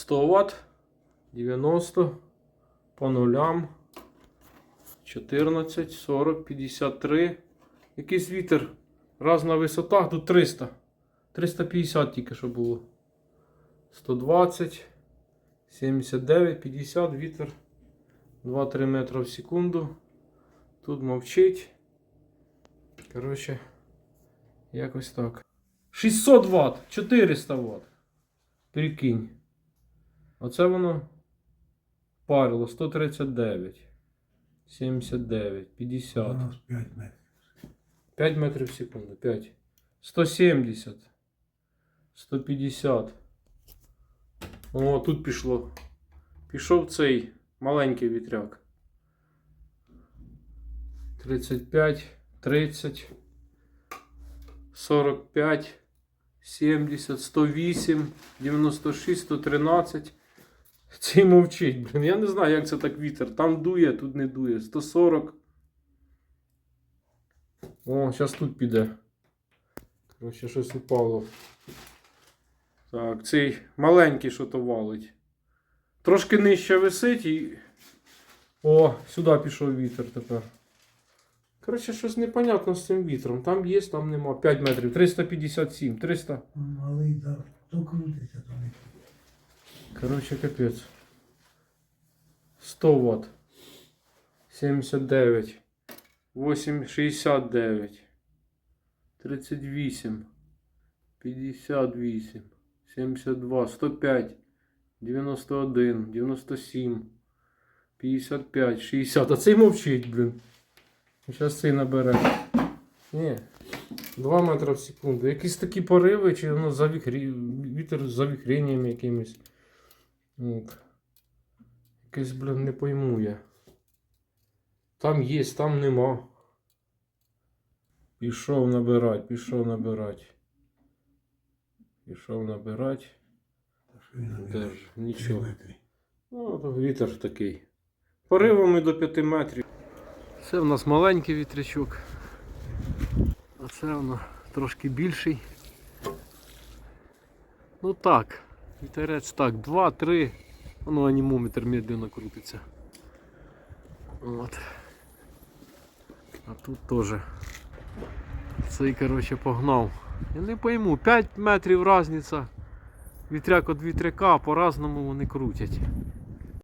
100 Вт, 90, по нулям, 14, 40, 53. Якийсь вітер. Разна висота, тут 300. 350 тільки що було. 120, 79, 50, вітер. 2-3 метри в секунду. Тут мовчить. Коротше, якось так. 600 Вт, 400 Вт. Прикинь. Оце воно парило 139, 79, 50. У нас 5 метрів. 5 метрів в секунду. 5. 170. 150. О, тут пішло. Пішов цей маленький вітряк. 35, 30, 45, 70, 108, 96, 113. Цей мовчить, блін. Я не знаю, як це так вітер. Там дує, тут не дує. 140. О, зараз тут піде. Короче, щось упало. Так, цей маленький що то валить. Трошки нижче висить і. О, сюди пішов вітер тепер. Коротше, щось непонятно з цим вітром. Там є, там нема. 5 метрів. 357, 300. Малий, да, то крутиться, Короче, капець. 100 Вт. 79. 8, 69. 38. 58. 72. 105. 91. 97. 55. 60. А цей мовчить, блін. Зараз цей набере. Ні. 2 метри в секунду. Якісь такі пориви, чи ну, завіхрі... вітер з завіхреннями якимись. От. Якесь, блін, не пойму я. Там є, там нема. Пішов набирать, пішов набирать. Пішов набирать. Теж нічого. Ну, вітер такий. Поривами до 5 метрів. Це в нас маленький вітрячок. А це воно трошки більший. Ну так, вітерець так, 2-3. ну анімометр медленно крутиться. От. А тут теж. Цей, коротше, погнав. Я не пойму, 5 метрів різниця. Вітряк від вітряка по-разному вони крутять.